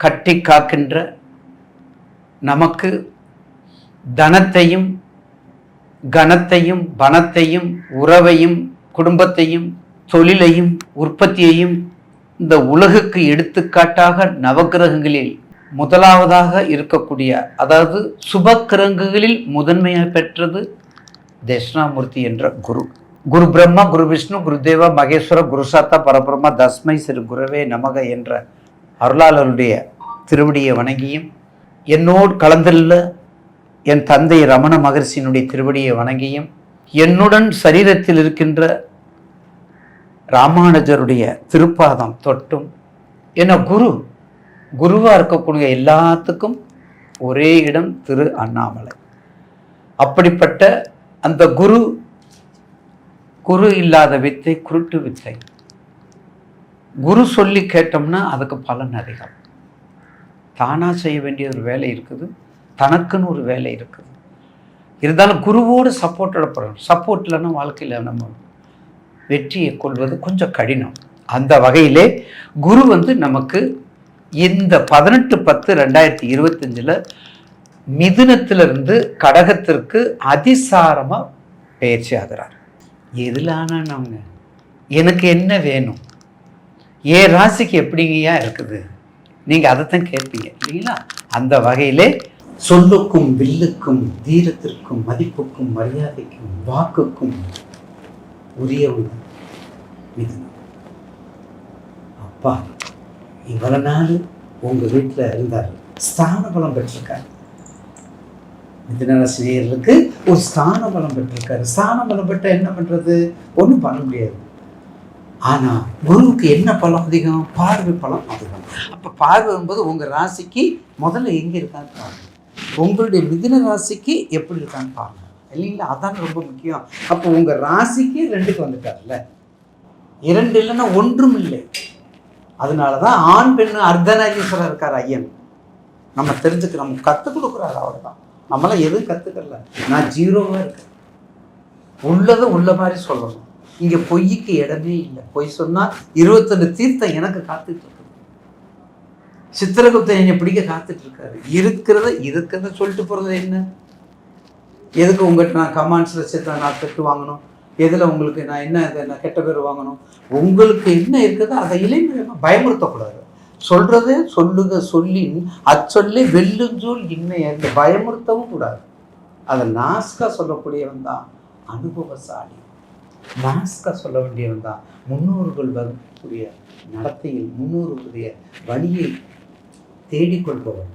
கட்டி காக்கின்ற நமக்கு தனத்தையும் கனத்தையும் பணத்தையும் உறவையும் குடும்பத்தையும் தொழிலையும் உற்பத்தியையும் இந்த உலகுக்கு எடுத்துக்காட்டாக நவக்கிரகங்களில் முதலாவதாக இருக்கக்கூடிய அதாவது சுபக்கிரங்குகளில் முதன்மையாக பெற்றது தட்சிணாமூர்த்தி என்ற குரு. குரு பிரம்மா குரு விஷ்ணு குருதேவா மகேஸ்வர குருசாத்தா பரபிரம்மா தஸ்மை சிறு குருவே நமக என்ற அருளாளருடைய திருவடியை வணங்கியும் என்னோடு கலந்துள்ள என் தந்தை ரமண மகர்ஷியினுடைய திருவடியை வணங்கியும் என்னுடன் சரீரத்தில் இருக்கின்ற ராமானுஜருடைய திருப்பாதம் தொட்டும் என குரு குருவாக இருக்கக்கூடிய எல்லாத்துக்கும் ஒரே இடம் திரு அண்ணாமலை. அப்படிப்பட்ட அந்த குரு குரு இல்லாத வித்தை குருட்டு வித்தை. குரு சொல்லி கேட்டோம்னா அதுக்கு பலன் அதிகம். தானாக செய்ய வேண்டிய ஒரு வேலை இருக்குது. தனக்குன்னு ஒரு வேலை இருக்குது. இருந்தாலும் குருவோடு சப்போர்ட்டோட போகிறோம் சப்போர்ட் இல்லைன்னா வாழ்க்கையில் நம்ம வெற்றியை கொள்வது கொஞ்சம் கடினம். அந்த வகையிலே குரு வந்து நமக்கு இந்த பதினெட்டு பத்து ரெண்டாயிரத்தி இருபத்தஞ்சில் மிதுனத்திலிருந்து கடகத்திற்கு அதிசாரமாக பயிற்சி ஆகிறார். எதிலான நாங்கள் எனக்கு என்ன வேணும்? ஏன் ராசிக்கு எப்படிங்கய்யா இருக்குது? நீங்கள் அதைத்தான் கேட்பீங்க இல்லைங்களா? அந்த வகையிலே சொல்லுக்கும் வில்லுக்கும் தீரத்திற்கும் மதிப்புக்கும் மரியாதைக்கும் வாக்குக்கும் உரியவங்க மிதுனம். அப்பா இவ்வளவு நாள் உங்கள் வீட்டில் இருந்தார். ஸ்தான பலம் பெற்றிருக்காரு மிதனராசினியர்களுக்கு ஒரு ஸ்தான பலம் பெற்றிருக்காரு. ஸ்தான பலம் பெற்ற என்ன பண்ணுறது ஒன்றும் பண்ண முடியாது. ஆனால் குருவுக்கு என்ன பலம் அதிகம்? பார்வை பலம் அதிகம். அப்போ பார்வை என்பது உங்கள் ராசிக்கு முதல்ல எங்கே இருக்கான்னு பாருங்க. உங்களுடைய மிதின ராசிக்கு எப்படி இருக்கான்னு பாருங்க. இல்லைங்களா? அதான் ரொம்ப முக்கியம். அப்போ உங்கள் ராசிக்கு ரெண்டுக்கு வந்துட்டார்ல. இரண்டு இல்லைன்னா ஒன்றும் இல்லை. அதனால தான் ஆண் பெண்ணு அர்த்தநாரீஸ்வரர் இருக்கார் ஐயன். நம்ம தெரிஞ்சுக்க நம்ம கற்றுக் கொடுக்குறாரு அவர் தான் நம்மளாம் எதுவும் கற்றுக்கல நான் ஜீரோவாக இருக்கேன். உள்ளதை உள்ள மாதிரி சொல்லணும். இங்கே பொய்க்கு இடமே இல்லை. பொய் சொன்னால் இருபத்தெண்டு தீர்த்தம் எனக்கு காத்துட்டு இருக்கு. சித்திரகுப்தன் என்னை பிடிக்க காத்துட்டு இருக்காரு. இருக்கிறத இருக்கிறத சொல்லிட்டு போகிறது என்ன? எதுக்கு உங்கள்கிட்ட நான் கமாண்ட்ஸில் சித்திர நான் திட்டு வாங்கணும்? எதில் உங்களுக்கு நான் என்ன இதை நான் கெட்ட பேர் வாங்கணும்? உங்களுக்கு என்ன இருக்குதோ அதை இளைஞர் பயமுறுத்தக்கூடாது. சொல்கிறதே சொல்லுங்க சொல்லி அச்சொல்லே வெல்லுஞ்சொல் இன்னை அந்த பயமுறுத்தவும் கூடாது. அதை நாஸ்கா சொல்லக்கூடியவன் தான் அனுபவசாலி. நாஸ்கா சொல்ல வேண்டியவன் தான். முன்னோர்கள் வகுக்கக்கூடிய நடத்தையில் முன்னோர்களுடைய வழியை தேடிக்கொள்பவன்.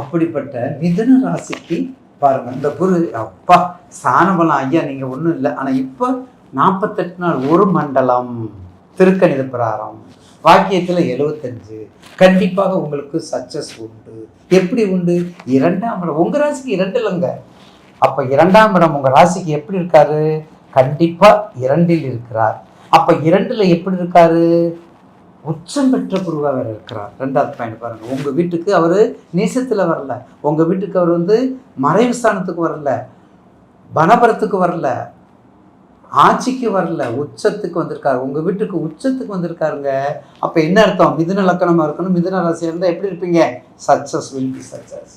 அப்படிப்பட்ட மிதுன ராசிக்கு பாருங்க இந்த குரு அப்பா ஸ்தானபலம் ஐயா நீங்க ஒன்றும் இல்லை. ஆனால் இப்போ நாற்பத்தெட்டு நாள் ஒரு மண்டலம் திருக்கணித பிராரம் வாக்கியத்தில் எழுபத்தஞ்சு கண்டிப்பாக உங்களுக்கு சக்சஸ் உண்டு. எப்படி உண்டு? இரண்டாம் இடம் உங்கள் ராசிக்கு இரண்டு இல்லைங்க. அப்போ இரண்டாம் இடம் உங்கள் ராசிக்கு எப்படி இருக்காரு? கண்டிப்பாக இரண்டில் இருக்கிறார். அப்போ இரண்டில் எப்படி இருக்கார்? உச்சம் பெற்ற குருவாக வேறு இருக்கிறார். ரெண்டாவது பாயிண்ட் பாருங்கள் உங்கள் வீட்டுக்கு அவர் நேசத்தில் வரல. உங்கள் வீட்டுக்கு அவர் வந்து மறைவு ஸ்தானத்துக்கு வரல. வனபரத்துக்கு வரல. ஆட்சிக்கு வரல. உச்சத்துக்கு வந்திருக்காரு. உங்கள் வீட்டுக்கு உச்சத்துக்கு வந்திருக்காருங்க. அப்போ என்ன அர்த்தம்? மிதுன லக்கணமாக இருக்கணும்? மிதுன ராசியாக இருந்தால் எப்படி இருப்பீங்க? சக்ஸஸ் வில் பி சக்ஸஸ்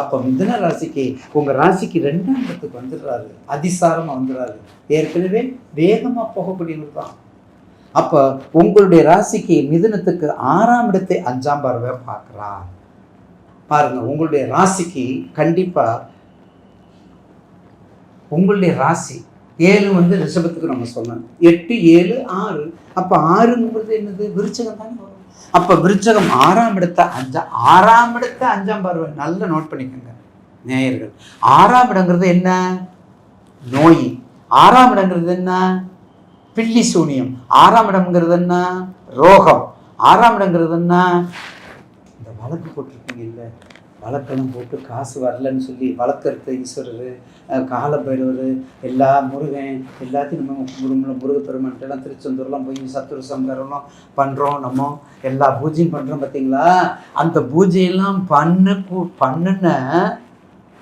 அப்போ மிதுன ராசிக்கு உங்க ராசிக்கு ரெண்டாம் இடத்துக்கு வந்துடுறாரு. அதிசாரமா வந்துடுறாரு. ஏற்கனவே வேகமா போகக்கூடியவர் தான். அப்போ உங்களுடைய ராசிக்கு மிதுனத்துக்கு ஆறாம் இடத்தை அஞ்சாம் பார்வை பார்க்குறார். பாருங்க உங்களுடைய ராசிக்கு கண்டிப்பா உங்களுடைய ராசி ஏழு வந்து ரிஷபத்துக்கு நம்ம சொன்னோம். எட்டு ஏழு ஆறு. அப்போ ஆறுங்கிறது என்னது? விருச்சகம் தானே வரும். அப்போ விருச்சகம் ஆறாம் இடத்த அஞ்சா ஆறாம் இடத்த அஞ்சாம் பார்வை. நல்லா நோட் பண்ணிக்கோங்க நேயர்கள். ஆறாம் இடங்கிறது என்ன? நோய். ஆறாம் இடங்கிறது என்ன? பில்லி சூனியம். ஆறாம் இடம்ங்கிறது என்ன? ரோகம். ஆறாம் இடங்கிறதுன்னா இந்த வழக்கு போட்டிருக்கீங்க இல்லை வழக்கெல்லாம் போட்டு காசு வரலன்னு சொல்லி வழக்கறுத்த ஈஸ்வரர் அஹ் காலபைரவர் எல்லா முருகன் எல்லாத்தையும் நம்ம கும்பிடும்ல முருகப்பெருமான்ட்டெல்லாம் திருச்செந்தூர்லாம் போய் சத்துரு சங்கரம்லாம் பண்ணுறோம் நம்ம எல்லா பூஜையும் பண்ணுறோம் பார்த்தீங்களா? அந்த பூஜையெல்லாம் பண்ண கு- பண்ணுன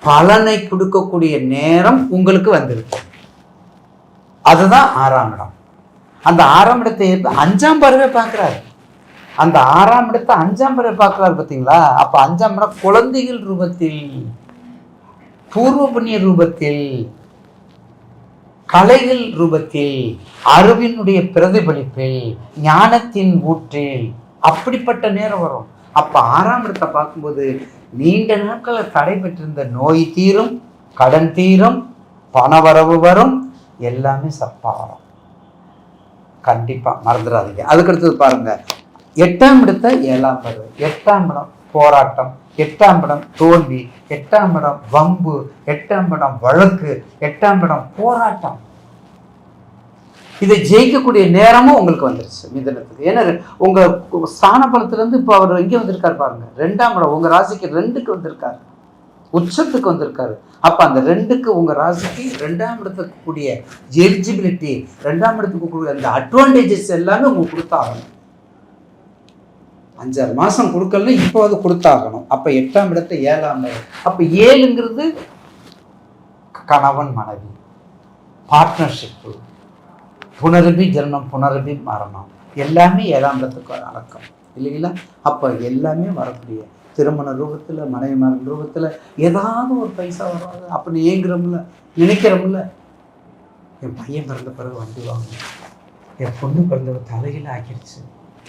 பலனை கொடுக்கக்கூடிய நேரம் உங்களுக்கு வந்திருக்கு. அதுதான் ஆறாம் இடம். அந்த ஆறாம் இடத்தை அஞ்சாம் பருவை பார்க்குறாரு. அந்த ஆறாம் இடத்தை அஞ்சாம் பறவை பார்க்குறாரு பார்த்தீங்களா? அப்போ அஞ்சாம் இடம் குழந்தைகள் ரூபத்தில் பூர்வ புண்ணிய ரூபத்தில் கலைகள் ரூபத்தில் அறிவினுடைய பிரதிபலிப்பில் ஞானத்தின் ஊற்றில் அப்படிப்பட்ட நேரம் வரும். அப்போ ஆறாம் இடத்தை பார்க்கும்போது நீண்ட நாட்களில் தடைபெற்றிருந்த நோய் தீரும் கடன் தீரும் பணவரவு வரும் எல்லாமே சப்பா வரும் கண்டிப்பாக மறந்துடாதீங்க. அதுக்கடுத்தது பாருங்கள் எட்டாம் இடத்தை ஏழாம் பருவம். எட்டாம் இடம் போராட்டம். எட்டாம் இடம் தோல்வி. எட்டாம் இடம் வம்பு. எட்டாம் இடம் வழக்கு. எட்டாம் இடம் போராட்டம். இதை ஜெயிக்கக்கூடிய நேரமும் உங்களுக்கு வந்துருச்சு மிதனத்துக்கு ஏன்னா உங்க உங்க இப்போ அவர் எங்கே வந்திருக்காரு பாருங்க. ரெண்டாம் இடம் உங்க ராசிக்கு ரெண்டுக்கு வந்திருக்காரு. உச்சத்துக்கு வந்திருக்காரு. அப்போ அந்த ரெண்டுக்கு உங்கள் ராசிக்கு ரெண்டாம் இடத்துக்கு கூடிய எலிஜிபிலிட்டி ரெண்டாம் இடத்துக்கு கூடிய அந்த அட்வான்டேஜஸ் எல்லாமே உங்களுக்கு கொடுத்தாகணும். அஞ்சாறு மாதம் கொடுக்கலன்னா இப்போ அது கொடுத்தாகணும். அப்போ எட்டாம் இடத்தை ஏழாம் அப்போ ஏழுங்கிறது கணவன் மனைவி பார்ட்னர்ஷிப்பு புனரபி ஜென்மம் புனரபி மரணம். எல்லாமே ஏழாம் இடத்துக்கு அடக்கம். இல்லைங்களா? அப்போ எல்லாமே வரக்கூடிய திருமண ரூபத்தில் மனைவி மரண ரூபத்தில் ஏதாவது ஒரு பைசா வராது அப்படின்னு ஏங்குறோம்ல நினைக்கிறோம்ல. என் பையன் பிறந்த பிறகு வண்டி வாங்கணும் என் பொண்ணு பிறந்த தலையில் ஆக்கிடுச்சு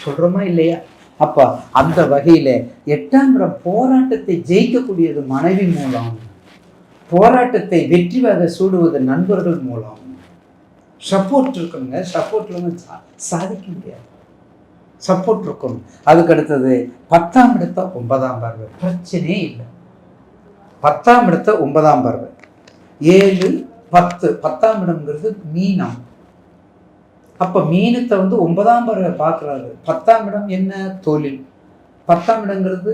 சொல்கிறோமா இல்லையா? அப்போ அந்த வகையில் எட்டாம் இடம் போராட்டத்தை ஜெயிக்கக்கூடியது மனைவி மூலம் போராட்டத்தை வெற்றி சூடுவது நண்பர்கள் மூலம். சப்போர்ட் இருக்கணுங்க. சப்போர்ட் இல்லாமல் சா சாதிக்க முடியாது. சப்போர்ட் இருக்கணும் அதுக்கு அடுத்தது பத்தாம் இடத்த ஒன்பதாம் பார்வை. பிரச்சனையே இல்லை. பத்தாம் இடத்த ஒன்பதாம் பார்வை. ஏழு பத்து. பத்தாம் இடம்ங்கிறது மீனம். அப்போ மீனத்தை வந்து ஒன்பதாம் பறவை பார்க்குறாரு. பத்தாம் இடம் என்ன? தொழில். பத்தாம் இடங்கிறது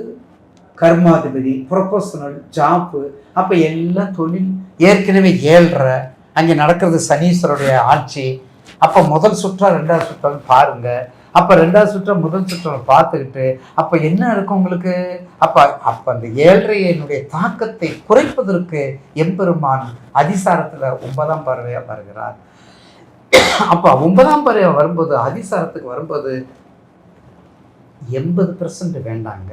கர்மாதிபதி ப்ரொஃபஷனல் ஜாப்பு அப்போ எல்லாம் தொழில். ஏற்கனவே ஏழ்ற அங்கே நடக்கிறது சனீஸ்வருடைய ஆட்சி. அப்போ முதல் சுற்றா ரெண்டாவது சுற்றான்னு பாருங்கள் அப்போ ரெண்டாவது சுற்றா முதல் சுற்றை பார்த்துக்கிட்டு அப்போ என்ன இருக்கும் உங்களுக்கு? அப்போ அப்போ அந்த ஏழ்றையினுடைய தாக்கத்தை குறைப்பதற்கு எம்பெருமான் அதிசாரத்தில் ஒன்பதாம் பறவையாக வருகிறார். அப்போ ஒன்பதாம் பறவை வரும்போது அதிசாரத்துக்கு வரும்போது எண்பது பர்சன்ட் வேண்டாங்க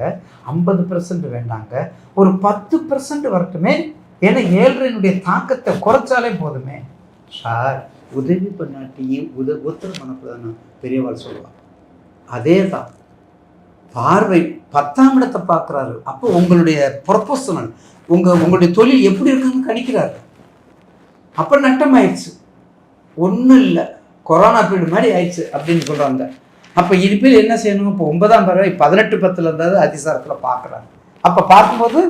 ஐம்பது பர்சன்ட் வேண்டாங்க ஒரு பத்து பர்சன்ட் வரட்டுமே ஏன்னா ஏழ்றையினுடைய தாக்கத்தை குறைச்சாலே போதுமே. சார் உதவி பண்ணாட்டியே உத உத்தர மனப்பதான பெரியவாள் சொல்லுவாள் அதே தான் பார்வை பத்தாம் இடத்தை பார்க்குறாரு. அப்போ உங்களுடைய ப்ரொபோசனல் உங்கள் உங்களுடைய தொழில் எப்படி இருக்குன்னு கணிக்கிறாரு. அப்போ நட்டமாயிடுச்சு ஒன்றும் இல்லை. கொரோனா பீரியட் மாதிரி ஆயிடுச்சு அப்படின்னு சொல்கிறாங்க அப்போ இனிமேல் என்ன செய்யணும்? இப்போ ஒன்பதாம் பறவை பதினெட்டு பத்தில் இருந்தாலும் அதிசாரத்தில் பார்க்குறாங்க. அப்போ பார்க்கும்போது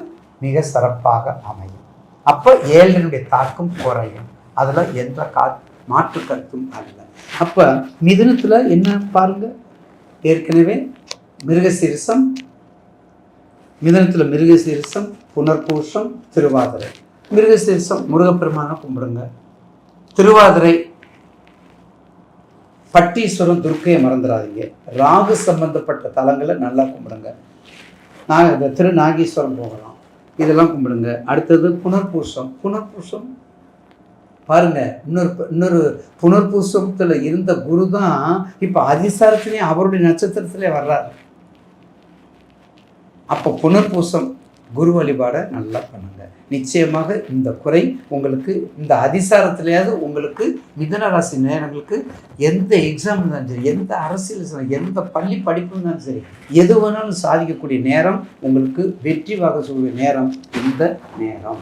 மிக சிறப்பாக அமையும். அப்போ ஏழனுடைய தாக்கம் குறையும். அதில் எந்த கா மாற்று கருத்தும் அல்ல. அப்போ மிதுனத்தில் என்ன பாருங்கள் ஏற்கனவே மிருகசீரிசம் மிதனத்தில் மிருகசீரிசம் புனர்பூஷம் திருவாதிரை. மிருகசீரிசம் முருகப்பெருமான கும்பிடுங்க. திருவாதிரை பட்டீஸ்வரம் துர்க்கையை மறந்துடாதீங்க. ராகு சம்பந்தப்பட்ட தலங்களை நல்லா கும்பிடுங்க. நாக திரு நாகீஸ்வரம் போகலாம். இதெல்லாம் கும்பிடுங்க. அடுத்தது புனர்பூசம். புனர்பூசம் பாருங்க இன்னொரு இன்னொரு புனர்பூசத்தில் இருந்த குரு தான் இப்போ அதிசாரத்திலே அவருடைய நட்சத்திரத்திலே வர்றாரு. அப்போ புனர்பூசம் குரு வழிபாடை நல்லா பண்ணுங்க. நிச்சயமாக இந்த குறை உங்களுக்கு இந்த அதிசாரத்திலேயாவது உங்களுக்கு மிதன ராசி நேரங்களுக்கு எந்த எக்ஸாம் இருந்தாலும் சரி எந்த அரசியல் எந்த பள்ளி படிப்பு இருந்தாலும் சரி எது வேணாலும் சாதிக்கக்கூடிய நேரம் உங்களுக்கு வெற்றி வாக சொல்கிற நேரம் இந்த நேரம்.